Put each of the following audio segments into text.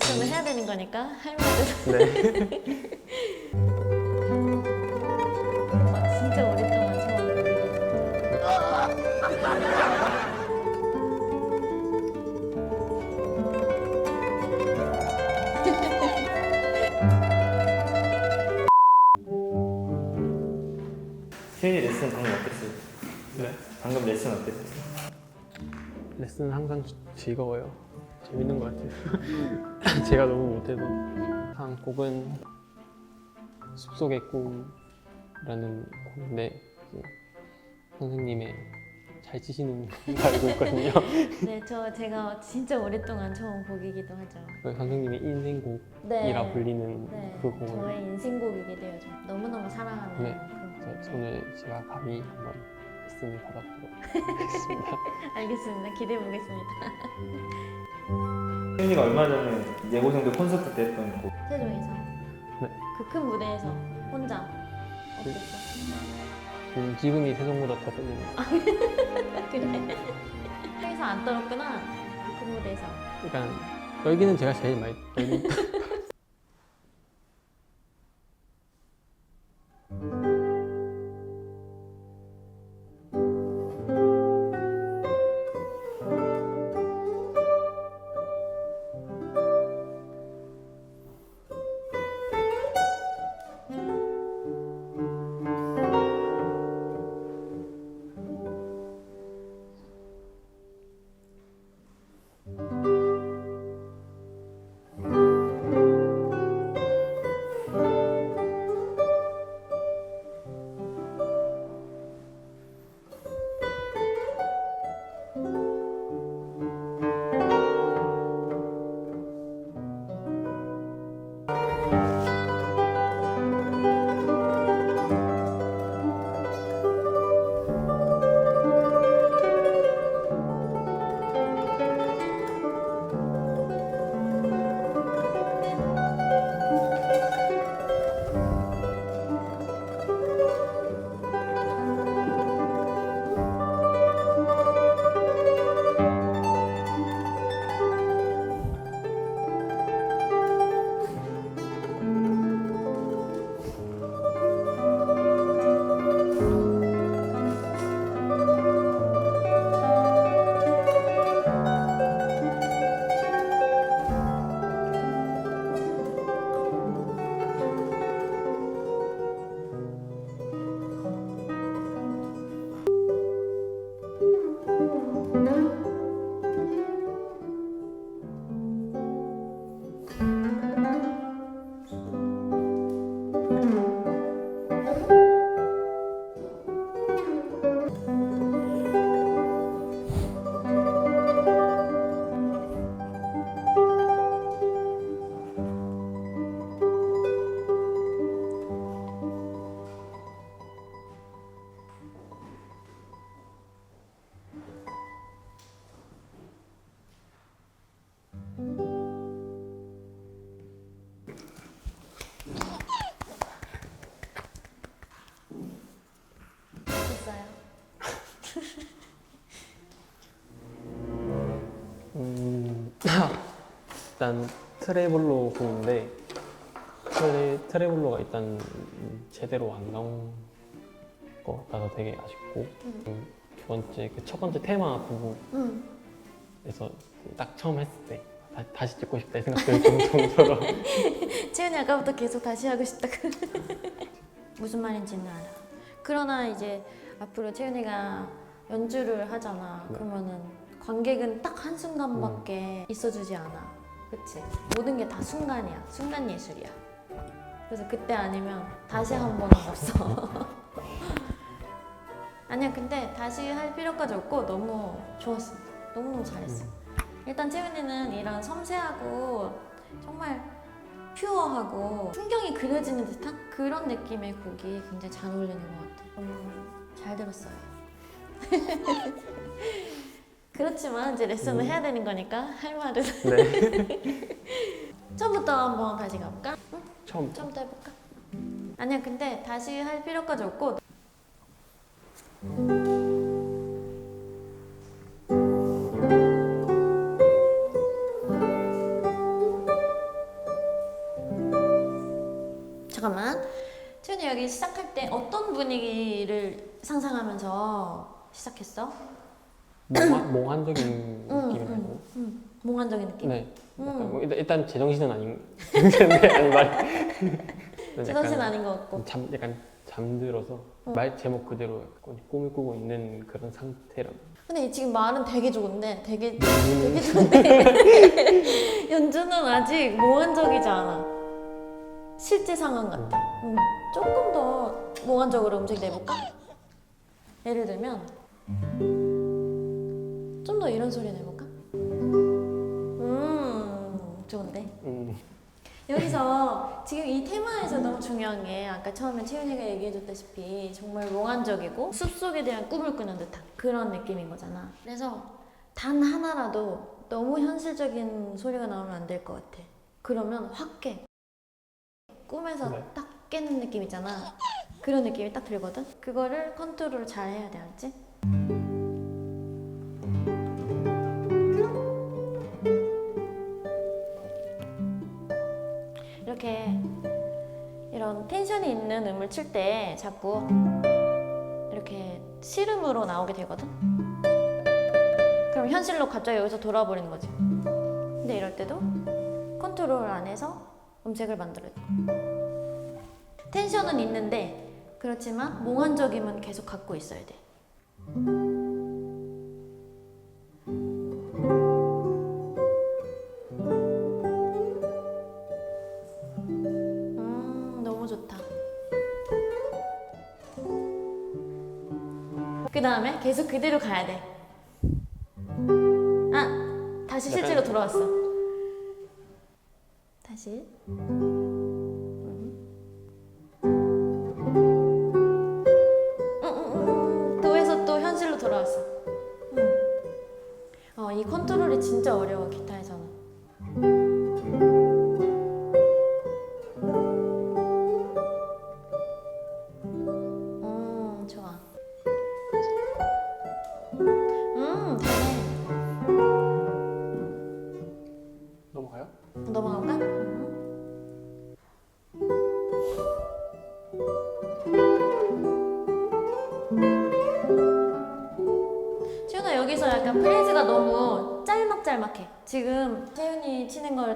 레슨을 해야 되는 거니까 할 말은 네. 와, 진짜 오랫동안 처음 보게 세윤이 레슨 방금 어땠어요? 네. 방금 레슨 어땠어요? 레슨은 항상 지- 즐거워요. 재밌는 것 같아요. 제가 너무 못해도 한 곡은 숲속의 꿈이라는 곡인데 선생님의 잘 치시는 걸 알고 있거든요. 네, 저 제가 진짜 오랫동안 처음 곡이기도 하죠. 그 선생님의 인생곡이라 네. 불리는 네, 그 곡을 저의 인생곡이기도 해요. 저 너무너무 사랑하는 네. 그런 그래서 곡인데. 오늘 제가 감히 한번 레슨을 받아보도록 하겠습니다. 알겠습니다. 기대해 보겠습니다. 세윤이가 얼마 전에 예고생들 콘서트 때 했던 곡 최종에서 네. 그 큰 무대에서 혼자 어땠어? 음, 기분이 세상보다 더 떨리는 그래. 여기서 안 떨었구나. 그큰 무대에서. 그러니까 떨기는 제가 제일 많이 떨리 일단 트레블로 부인데 트레, 트레블로가 일단 제대로 안 나온 것 같아서 되게 아쉽고 음, 두 번째 그 첫 번째 테마 부분에서 응. 딱 처음 했을 때 다, 다시 찍고 싶다 이 생각 들 정도로 채연이 아까부터 계속 다시 하고 싶다. 무슨 말인지는 알아. 그러나 이제 앞으로 채연이가 연주를 하잖아. 네. 그러면은 관객은 딱 한 순간밖에 있어주지 않아. 그치? 모든 게 다 순간이야. 순간 예술이야. 그래서 그때 아니면 다시 한 번은 없어. 아니야, 근데 다시 할 필요까지 없고 너무 좋았어. 너무너무 잘했어. 일단 채윤이는 이런 섬세하고 정말 퓨어하고 풍경이 그려지는 듯한 그런 느낌의 곡이 굉장히 잘 어울리는 것 같아요. 너무 잘 들었어요. 그렇지만 이제 레슨을 음. 해야 되는 거니까 할 말은 네. 처음부터 한번 다시 가볼까? 응? 처음 처음부터 해볼까? 아니야 근데 다시 할 필요까지 없고 잠깐만 채연이 여기 시작할 때 어떤 분위기를 상상하면서 시작했어? 몽환, 몽환적인 응, 느낌이라고. 음, 몽환적인 느낌. 네. 약간 음, 뭐 일단, 일단 제정신은 아닌 근데 아니 말. 제정신 아닌 것 같고. 잠 약간 잠들어서 말 제목 그대로 약간 꿈을 꾸고 있는 그런 상태라. 근데 지금 말은 되게 좋은데, 되게 연주는 되게 좋은데 연주는 아직 몽환적이지 않아. 실제 상황 같아. 음, 조금 더 몽환적으로 음색 내볼까? 예를 들면 좀 더 이런 소리 내볼까? 음, 좋은데. 음, 여기서 지금 이 테마에서 너무 중요한 게 아까 처음에 채윤이가 얘기해줬다시피 정말 몽환적이고 숲속에 대한 꿈을 꾸는 듯한 그런 느낌인 거잖아. 그래서 단 하나라도 너무 현실적인 소리가 나오면 안 될 것 같아. 그러면 확 깨. 꿈에서 네. 딱 깨는 느낌 있잖아. 그런 느낌이 딱 들거든. 그거를 컨트롤 잘 해야 돼, 알지? 텐션이 있는 음을 칠 때 자꾸 이렇게 실음으로 나오게 되거든. 그럼 현실로 갑자기 여기서 돌아버리는 거지. 근데 이럴 때도 컨트롤 안에서 음색을 만들어야 돼. 텐션은 있는데 그렇지만 몽환적임은 계속 갖고 있어야 돼. 그 다음에 계속 그대로 가야 돼. 아, 다시 실제로 돌아왔어. 다시.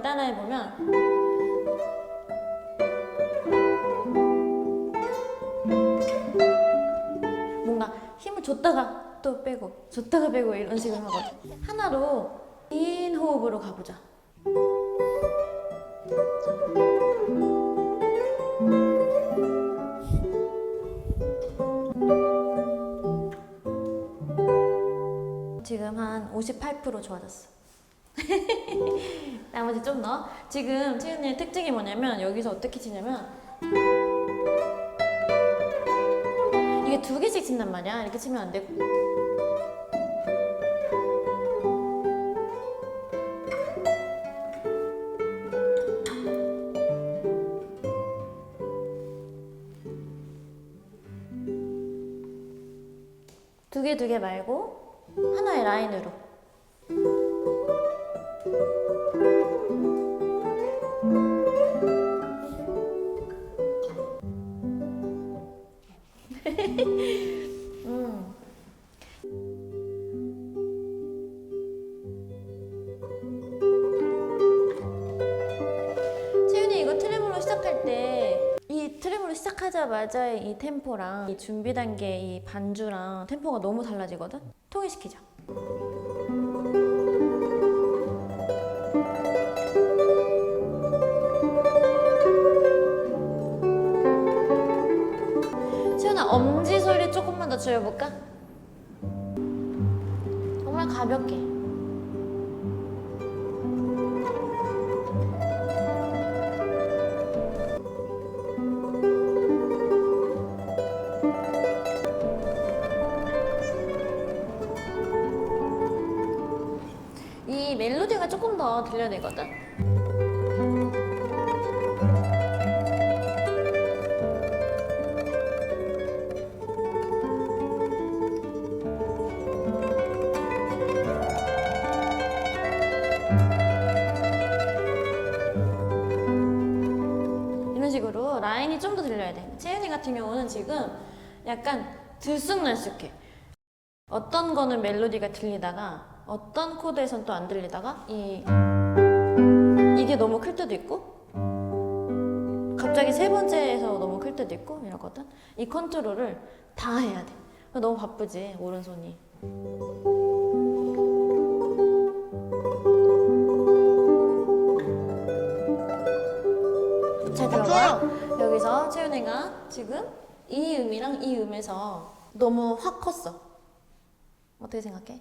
따라해 보면 뭔가 힘을 줬다가 또 빼고 줬다가 빼고 이런 식으로 하거든. 하나로 긴 호흡으로 가보자. 지금 한 58% 좋아졌어. 나머지 좀 넣어. 지금 채윤이의 특징이 뭐냐면 여기서 어떻게 치냐면 이게 두 개씩 친단 말이야. 이렇게 치면 안 되고. 두 개 두 개 말고 하나의 라인으로. 시작하자마자의 이 템포랑 이 준비 단계 이 반주랑 템포가 너무 달라지거든? 통일시키자. 되거든. 이런 식으로 라인이 좀 더 들려야 돼. 채윤이 같은 경우는 지금 약간 들쑥날쑥해. 어떤 거는 멜로디가 들리다가 어떤 코드에선 또 안 들리다가 이 이게 너무 클 때도 있고 갑자기 세 번째에서 너무 클 때도 있고 이러거든. 이 컨트롤을 다 해야 돼. 너무 바쁘지 오른손이. 잘 들어봐. 여기서 채윤이가 지금 이 음이랑 이 음에서 너무 확 컸어. 어떻게 생각해?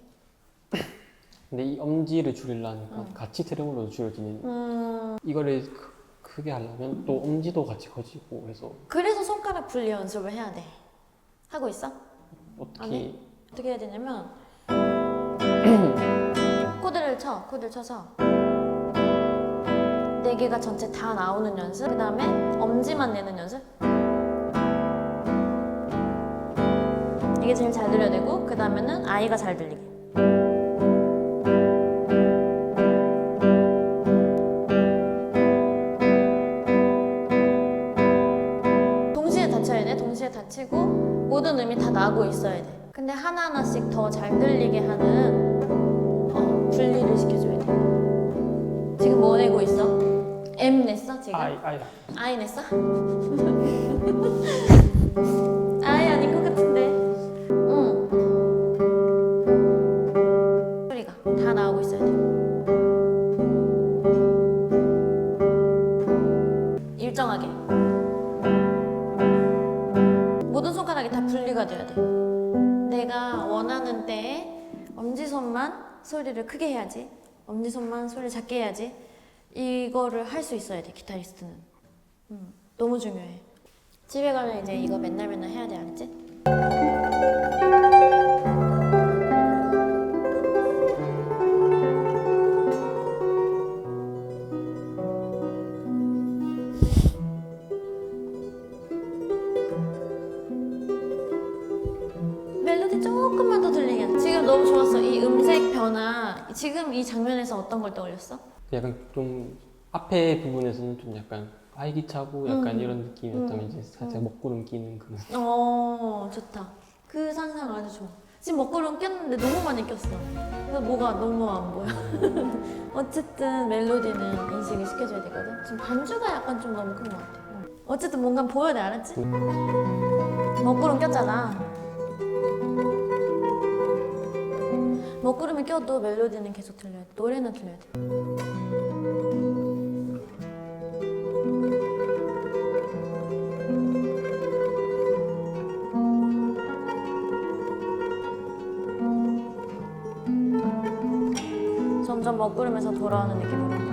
근데 이 엄지를 줄이려니까 음. 같이 트림으로도 줄여지는 음, 이거를 크, 크게 하려면 또 엄지도 같이 커지고 그래서 그래서 손가락 분리 연습을 해야 돼. 하고 있어? 안 어떻게 해? 어떻게 해야 되냐면 코드를 쳐, 코드를 쳐서 네 개가 전체 다 나오는 연습. 그 다음에 엄지만 내는 연습. 이게 제일 잘 들려야 되고 그 다음에는 아이가 잘 들리게. 음이 다 나고 있어야 돼. 근데 하나하나씩 더 잘 들리게 하는 어, 분리를 시켜줘야 돼. 지금 뭐 내고 있어? M 냈어 지금? 아이 아이 I 냈어? I 아닌 것 같은데. 응. 소리가 다 나오고 있어야 돼. 일정하게. 모든 손가락이 다 분리가 돼야 돼. 내가 원하는 때에 엄지손만 소리를 크게 해야지. 엄지손만 소리를 작게 해야지. 이거를 할 수 있어야 돼, 기타리스트는. 음, 너무 중요해. 집에 가면 이제 이거 맨날 맨날 해야 돼, 알았지? 조금만 더 들리게. 지금 너무 좋았어. 이 음색 변화. 지금 이 장면에서 어떤 걸 떠올렸어? 약간 좀 앞에 부분에서는 좀 약간 활기차고 약간 음. 이런 느낌이었다면 음. 이제 살짝 먹구름 끼는 그런 어, 좋다. 그 상상 아주 좋아. 지금 먹구름 꼈는데 너무 많이 꼈어. 그래서 뭐가 너무 안 보여. 어쨌든 멜로디는 인식을 시켜줘야 되거든. 지금 반주가 약간 좀 너무 큰 것 같아. 응. 어쨌든 뭔가 보여야 돼, 알았지? 먹구름 꼈잖아. 먹구름이 껴도 멜로디는 계속 들려야 돼. 노래는 들려야 돼. 점점 먹구름에서 돌아오는 느낌으로.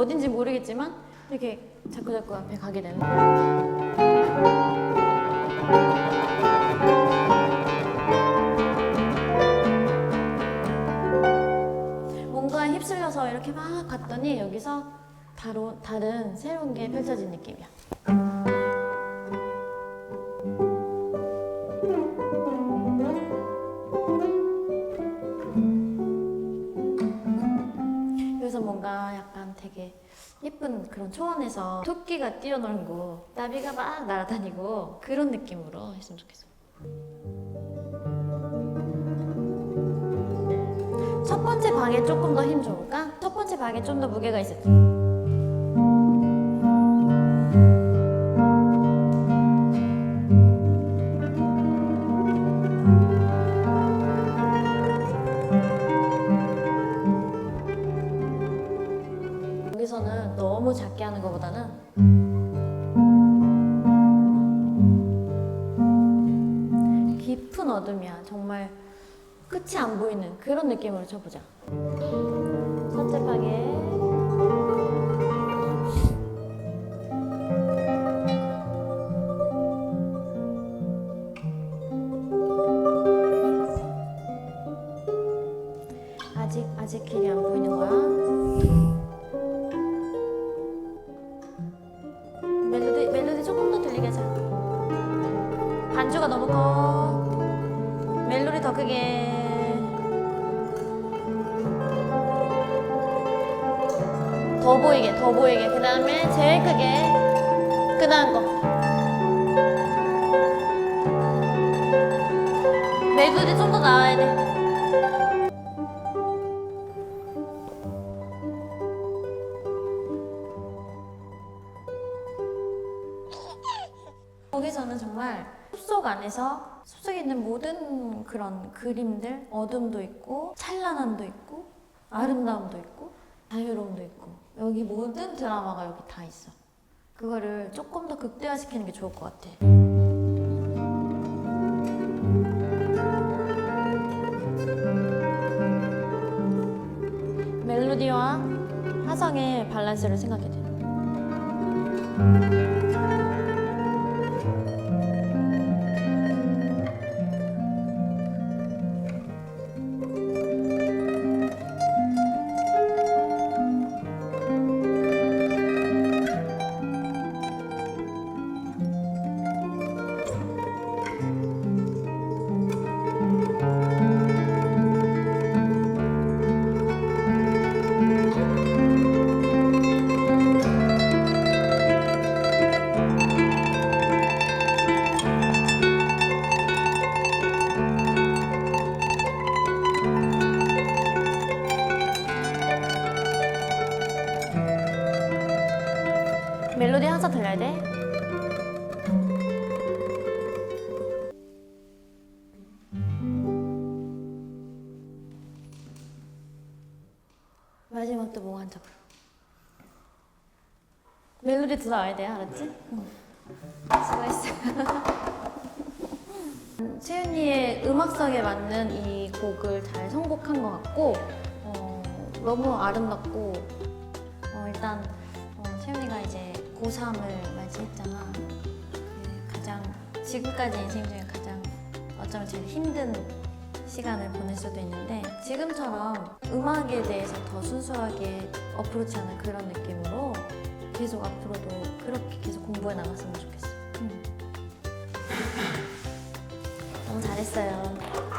어딘지 모르겠지만 이렇게 자꾸 자꾸 앞에 가게 되는. 뭔가 휩쓸려서 이렇게 막 갔더니 여기서 다로, 다른 새로운 게 펼쳐진 느낌이야. 되게 예쁜 그런 초원에서 토끼가 뛰어놀고 나비가 막 날아다니고 그런 느낌으로 했으면 좋겠어. 첫 번째 방에 조금 더 힘 줘볼까? 첫 번째 방에 좀 더 무게가 있을 때. 너무 작게 하는 것보다는 깊은 어둠이야. 정말 끝이 안 보이는 그런 느낌으로 쳐보자. 첫째 방에 너무 커. 멜로디 더 크게. 더 보이게, 더 보이게. 그 다음에 제일 크게. 그 다음 거. 멜로디 좀 더 나와야 돼. 거기서는 정말 숲속 안에서 숲속에 있는 모든 그런 그림들, 어둠도 있고, 찬란함도 있고, 아름다움도 있고, 자유로움도 있고, 여기 모든 드라마가 여기 다 있어. 그거를 조금 더 극대화시키는 게 좋을 것 같아. 멜로디와 화성의 밸런스를 생각해 돼. 멜로디 항상 들려야 돼. 마지막도 몽환적으로. 멜로디 들어와야 돼, 알았지? 응. 수고했어. 채윤이의 음악성에 맞는 이 곡을 잘 선곡한 것 같고 어, 너무 아름답고 어, 일단 어, 채윤이가 이제 고3을 맞이했잖아. 그 가장 지금까지 인생 중에 가장 어쩌면 제일 힘든 시간을 보낼 수도 있는데 지금처럼 음악에 대해서 더 순수하게 어프로치하는 그런 느낌으로 계속 앞으로도 그렇게 계속 공부해 나갔으면 좋겠어. 응. 너무 잘했어요.